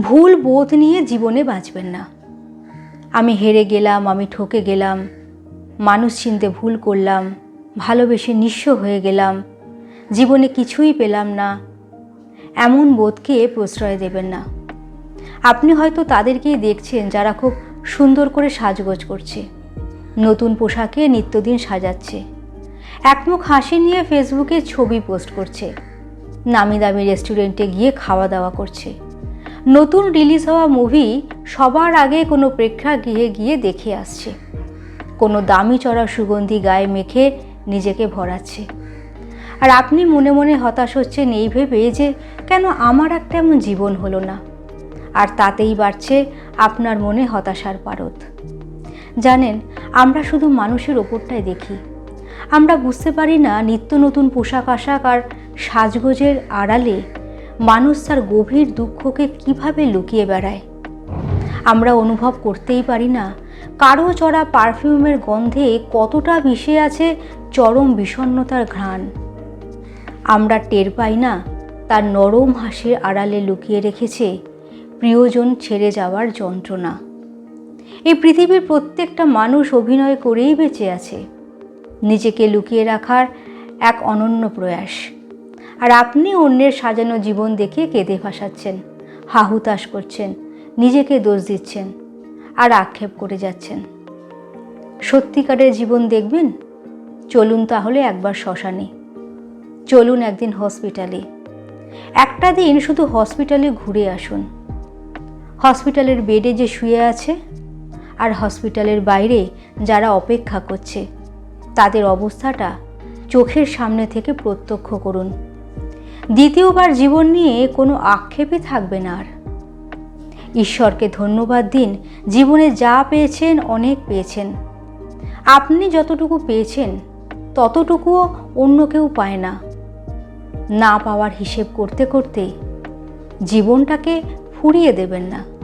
ভুল বোধ নিয়ে জীবনে বাঁচবেন না। আমি হেরে গেলাম, আমি ঠকে গেলাম, মানুষ চিনতে ভুল করলাম, ভালোবেসে নিঃস্ব হয়ে গেলাম, জীবনে কিছুই পেলাম না, এমন বোধকে প্রশ্রয় দেবেন না। আপনি হয়তো তাদেরকেই দেখছেন যারা খুব সুন্দর করে সাজগোজ করছে, নতুন পোশাকে নিত্যদিন সাজাচ্ছে একমুখ হাসি নিয়ে ফেসবুকে ছবি পোস্ট করছে, নামি দামি রেস্টুরেন্টে গিয়ে খাওয়া দাওয়া করছে। নতুন রিলিজ হওয়া মুভি সবার আগে কোনো প্রেক্ষাগৃহে গিয়ে দেখে আসছে। কোনো দামি চড়া সুগন্ধি গায়ে মেখে নিজেকে ভরাচ্ছে। আর আপনি মনে মনে হতাশ হচ্ছেন এই ভেবে যে কেন আমার একটা এমন জীবন হলো না। আর তাতেই বাড়ছে আপনার মনে হতাশার পারদ। জানেন, আমরা শুধু মানুষের ওপরটাই দেখি। আমরা বুঝতে পারি না নিত্য নতুন পোশাক আশাক আর সাজগোজের আড়ালে মানুষ তার গভীর দুঃখকে কীভাবে লুকিয়ে বেড়ায়? আমরা অনুভব করতেই পারি না, কারও চড়া পারফিউমের গন্ধে কতটা মিশে আছে চরম বিষণ্ণতার ঘ্রাণ। আমরা টের পাই না, তার নরম হাসির আড়ালে লুকিয়ে রেখেছে প্রিয়জন ছেড়ে যাওয়ার যন্ত্রণা। এই পৃথিবীর প্রত্যেকটা মানুষ অভিনয় করেই বেঁচে আছে। নিজেকে লুকিয়ে রাখার এক অনন্য প্রয়াস। আর আপনি অন্যের সাজানো জীবন দেখে কেঁদে ভাসাচ্ছেন হাহুতাশ করছেন, নিজেকে দোষ দিচ্ছেন আর আক্ষেপ করে যাচ্ছেন। সত্যিকারের জীবন দেখবেন? চলুন তাহলে একবার শ্মশানে। চলুন একদিন হসপিটালে। একটা দিন শুধু হসপিটালে ঘুরে আসুন। হসপিটালের বেডে যে শুয়ে আছে আর হসপিটালের বাইরে যারা অপেক্ষা করছে, তাদের অবস্থাটা চোখের সামনে থেকে প্রত্যক্ষ করুন। দ্বিতীয়বার জীবন নিয়ে কোনো আক্ষেপই থাকবে না আর। ঈশ্বরকে ধন্যবাদ দিন, জীবনে যা পেয়েছেন, অনেক পেয়েছেন। আপনি যতটুকু পেয়েছেন, ততটুকুও অন্য কেউ পায় না। না পাওয়ার হিসেব করতে করতে জীবনটাকে ফুরিয়ে দেবেন না।